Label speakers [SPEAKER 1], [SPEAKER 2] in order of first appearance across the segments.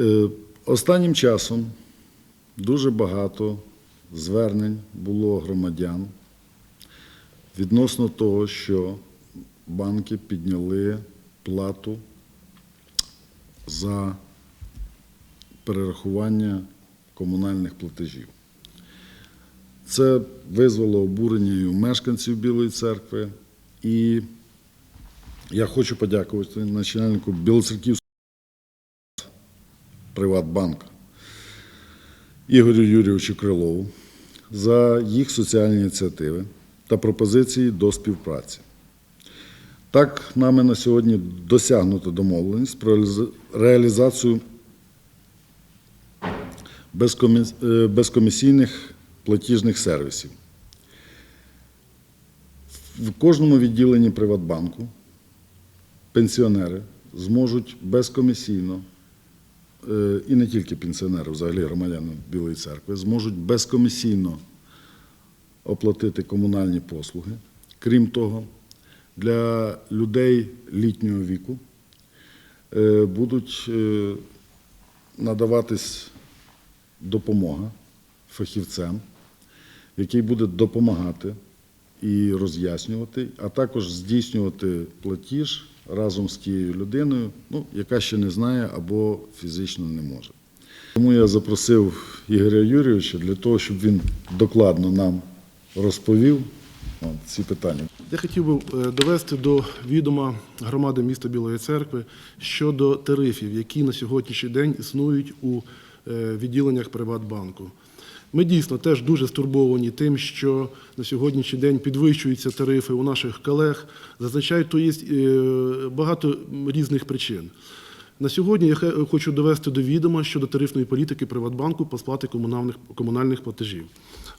[SPEAKER 1] Е, Останнім часом дуже багато звернень було громадян відносно того, що банки підняли плату за перерахування комунальних платежів. Це визвало обурення і у мешканців Білої церкви. І я хочу подякувати начальнику Білоцерківського Приватбанку Ігорю Юрійовичу Крилову за їх соціальні ініціативи та пропозиції до співпраці. Так, нами на сьогодні досягнуто домовленість про реалізацію е, безкомісійних платіжних сервісів. В кожному відділенні Приватбанку пенсіонери зможуть безкомісійно, і не тільки пенсіонери, взагалі громадяни Білої церкви, зможуть безкомісійно оплатити комунальні послуги. Крім того, для людей літнього віку е, будуть е, надаватись допомога фахівцям, який буде допомагати і роз'яснювати, а також здійснювати платіж разом з тією людиною, ну, яка ще не знає або фізично не може. Тому я запросив Ігоря Юрійовича для того, щоб він докладно нам розповів ці питання.
[SPEAKER 2] Я хотів би е, довести до відома громади міста Білої церкви щодо тарифів, які на сьогоднішній день існують у е, відділеннях Приватбанку. Ми дійсно теж дуже стурбовані тим, що на сьогоднішній день підвищуються тарифи у наших колег. Зазвичай то є е, багато різних причин. На сьогодні я хочу довести до відома щодо тарифної політики Приватбанку по комунальних, комунальних платежів.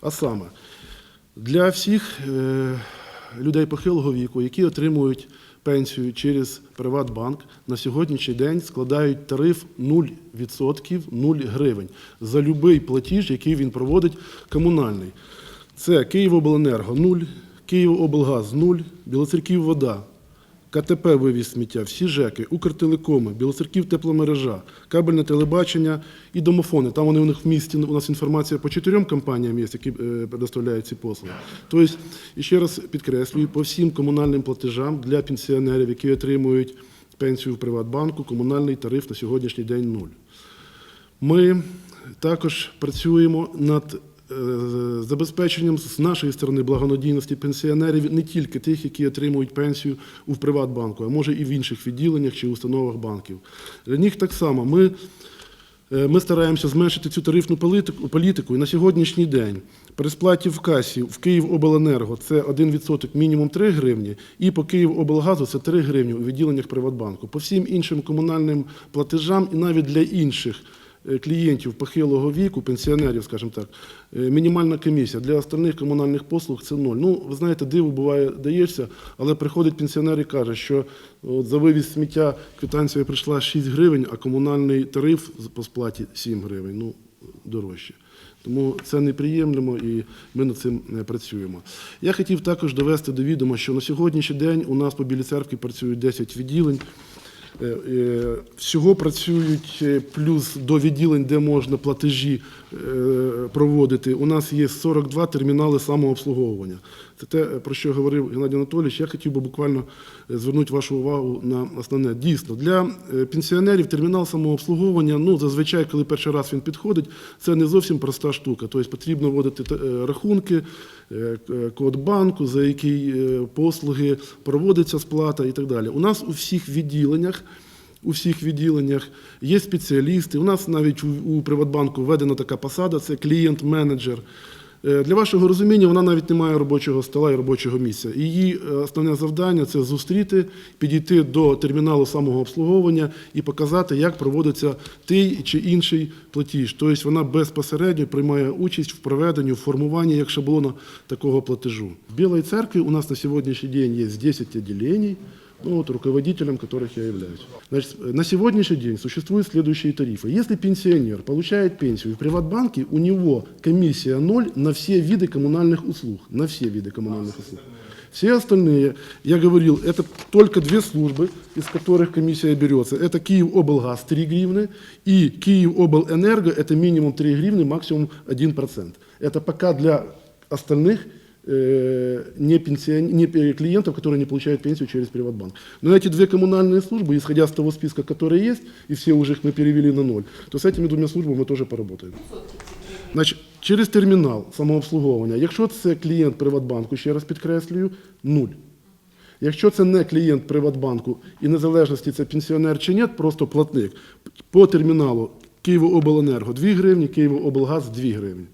[SPEAKER 2] А саме, для всіх е, людей похилого віку, які отримують пенсію через Приватбанк, на сьогоднішній день складають тариф 0%, 0 гривень за будь-який платіж, який він проводить комунальний. Це Київобленерго 0, Київоблгаз 0, Білоцерківвода КТП вивіз сміття, всі ЖЕКи, Укртелекоми, Білоцерків тепломережа, кабельне телебачення і домофони. Там вони у них в місті у нас інформація по чотирьом компаніям є, які е, предоставляють ці послуги. Тобто, ще раз підкреслюю, по всім комунальним платежам для пенсіонерів, які отримують пенсію в Приватбанку, комунальний тариф на сьогоднішній день нуль. Ми також працюємо над забезпеченням з нашої сторони благонадійності пенсіонерів, не тільки тих, які отримують пенсію у Приватбанку, а може і в інших відділеннях чи установах банків. Для них так само ми, е, ми стараємося зменшити цю тарифну політику. І на сьогоднішній день при сплаті в касі в Київобленерго це 1% мінімум 3 гривні, і по Київоблгазу це 3 гривні у відділеннях Приватбанку. По всім іншим комунальним платежам і навіть для інших е, клієнтів похилого віку, пенсіонерів, скажімо так, е, мінімальна комісія. Для остальних комунальних послуг це ноль. Ну, ви знаєте, диво буває, даєшся, але приходить пенсіонер і каже, що от за вивіз сміття квитанція прийшла 6 гривень, а комунальний тариф по сплаті 7 гривень. Ну, дорожче. Тому це неприємлемо і ми над цим е, працюємо. Я хотів також довести до відома, що на сьогоднішній день у нас по Білій церкві працюють 10 відділень. Е, е, Всього працюють е, плюс до відділень, де можна платежі проводити. У нас є 42 термінали самообслуговування. Це те, про що говорив Геннадій Анатолійович. Я хотів би буквально звернути вашу увагу на основне. Дійсно, для пенсіонерів термінал самообслуговування, ну зазвичай, коли перший раз він підходить, це не зовсім проста штука. Тобто потрібно вводити рахунки, код банку, за який послуги проводиться сплата і так далі. У нас у всіх відділеннях. У всіх відділеннях є спеціалісти. У нас навіть у, Приватбанку введена така посада це клієнт-менеджер. Е, Для вашого розуміння, вона навіть не має робочого стола і робочого місця. Її е, основне завдання це зустріти, підійти до терміналу самого обслуговування і показати, як проводиться той чи інший платіж. Тобто вона безпосередньо приймає участь в проведенні, в формуванні як шаблона такого платежу. В Білій церкві у нас на сьогоднішній день є 10 відділень, ну, вот, руководителем которых я являюсь. Значит, на сегодняшний день существуют следующие тарифы. Если пенсионер получает пенсию в Приватбанке, у него комиссия ноль на все виды коммунальных услуг. На все виды коммунальных услуг. Все остальные, я говорил, это только две службы, из которых комиссия берется. Это Киевоблгаз 3 гривны и Киевобленерго это минимум 3 гривны, максимум 1%. Это пока для остальных э, не, пенсион- не пе- клиентов, которые не получают пенсию через Приватбанк. Но эти две коммунальные службы, исходя с того списка, который есть, и все уже их мы перевели на ноль, то с этими двумя службами мы тоже поработаем. Значить, через термінал самообслуговування, якщо це клієнт Приватбанку, ще раз підкреслюю, нуль. Якщо це не клієнт Приватбанку і незалежності це пенсіонер чи ні, просто платник, по терміналу Києвообленерго 2 гривні, Києвооблгаз 2 гривні.